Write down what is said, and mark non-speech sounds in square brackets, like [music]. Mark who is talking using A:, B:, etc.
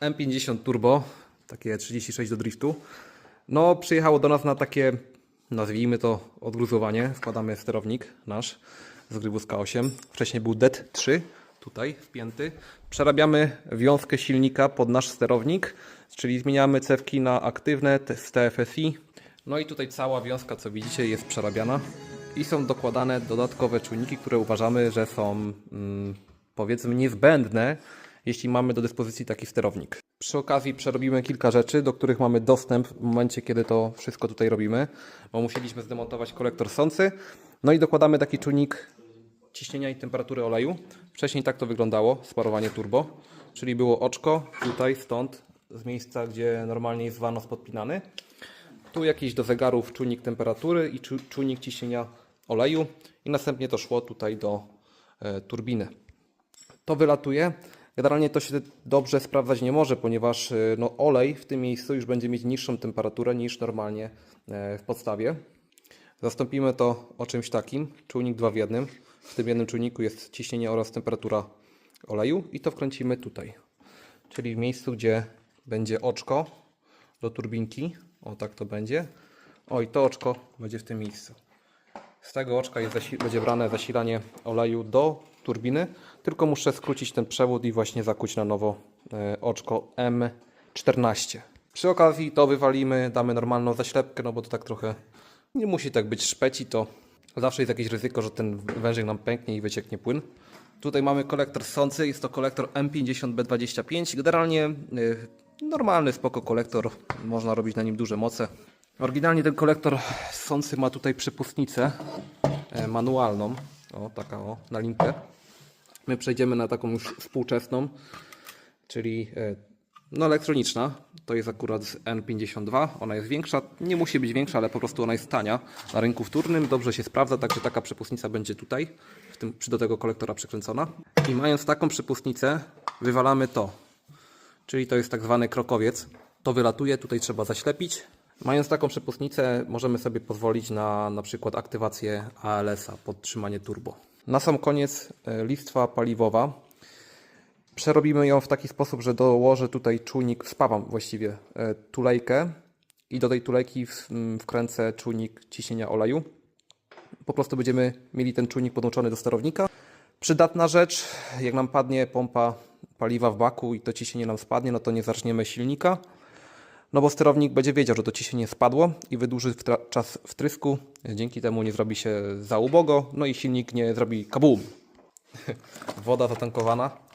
A: M50 Turbo, takie 36 do driftu. No, przyjechało do nas na takie, nazwijmy to, odgruzowanie. Wkładamy sterownik nasz z grybu z K8. Wcześniej był DET 3, tutaj wpięty. Przerabiamy wiązkę silnika pod nasz sterownik, czyli zmieniamy cewki na aktywne z TFSI. No i tutaj cała wiązka, co widzicie, jest przerabiana. I są dokładane dodatkowe czujniki, które uważamy, że są mm, powiedzmy niezbędne, jeśli mamy do dyspozycji taki sterownik. Przy okazji przerobimy kilka rzeczy, do których mamy dostęp w momencie, kiedy to wszystko tutaj robimy, bo musieliśmy zdemontować kolektor sący. No i dokładamy taki czujnik ciśnienia i temperatury oleju. Wcześniej tak to wyglądało, sparowanie turbo, czyli było oczko tutaj, stąd, z miejsca, gdzie normalnie jest wanos podpinany. Tu jakiś do zegarów czujnik temperatury i czu- czujnik ciśnienia oleju i następnie to szło tutaj do e, turbiny. To wylatuje. Generalnie to się dobrze sprawdzać nie może, ponieważ e, no, olej w tym miejscu już będzie mieć niższą temperaturę niż normalnie e, w podstawie. Zastąpimy to o czymś takim, czujnik 2 w jednym. W tym jednym czujniku jest ciśnienie oraz temperatura oleju i to wkręcimy tutaj. Czyli w miejscu, gdzie będzie oczko do turbinki. O tak to będzie. O i to oczko będzie w tym miejscu. Z tego oczka jest będzie brane zasilanie oleju do turbiny, tylko muszę skrócić ten przewód i właśnie zakuć na nowo e, oczko M14. Przy okazji to wywalimy, damy normalną zaślepkę, no bo to tak trochę nie musi tak być szpeci, to zawsze jest jakieś ryzyko, że ten wężyk nam pęknie i wycieknie płyn. Tutaj mamy kolektor sący, jest to kolektor M50B25. Generalnie y, normalny, spoko kolektor, można robić na nim duże moce. Oryginalnie ten kolektor sący ma tutaj przepustnicę e, manualną, o taka o, na linkę. My przejdziemy na taką już współczesną, czyli e, no elektroniczna. To jest akurat z N52. Ona jest większa, nie musi być większa, ale po prostu ona jest tania na rynku wtórnym. Dobrze się sprawdza, także taka przepustnica będzie tutaj, w tym, przy do tego kolektora przykręcona. I mając taką przepustnicę, wywalamy to. Czyli to jest tak zwany krokowiec. To wylatuje, tutaj trzeba zaślepić. Mając taką przepustnicę, możemy sobie pozwolić na na przykład aktywację ALS-a, podtrzymanie turbo. Na sam koniec e, listwa paliwowa. Przerobimy ją w taki sposób, że dołożę tutaj czujnik, spawam właściwie e, tulejkę i do tej tulejki w- m, wkręcę czujnik ciśnienia oleju. Po prostu będziemy mieli ten czujnik podłączony do sterownika. Przydatna rzecz, jak nam padnie pompa paliwa w baku i to ciśnienie nam spadnie, no to nie zaczniemy silnika, no bo sterownik będzie wiedział, że to ciśnienie spadło i wydłuży czas wtrysku. Dzięki temu nie zrobi się za ubogo, no i silnik nie zrobi kabum. [laughs] Woda zatankowana.